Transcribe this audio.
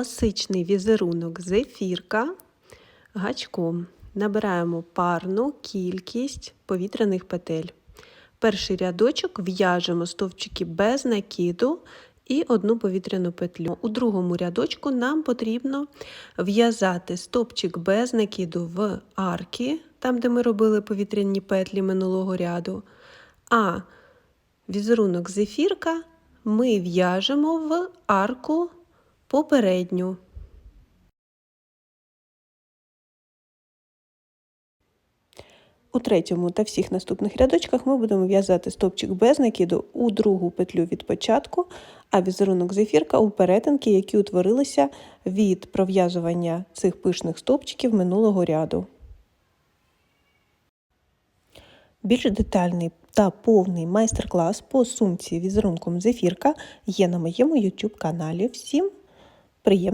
Класичний візерунок зефірка гачком. Набираємо парну кількість повітряних петель. Перший рядочок в'яжемо стовпчики без накиду і одну повітряну петлю. У другому рядочку нам потрібно в'язати стовпчик без накиду в арки, там де ми робили повітряні петлі минулого ряду. А візерунок зефірка ми в'яжемо в арку попередню. У третьому та всіх наступних рядочках ми будемо в'язати стовпчик без накиду у другу петлю від початку, а візерунок зефірка у перетинки, які утворилися від пров'язування цих пишних стовпчиків минулого ряду. Більш детальний та повний майстер-клас по сумці візерунком зефірка є на моєму YouTube каналі. Всім приємного!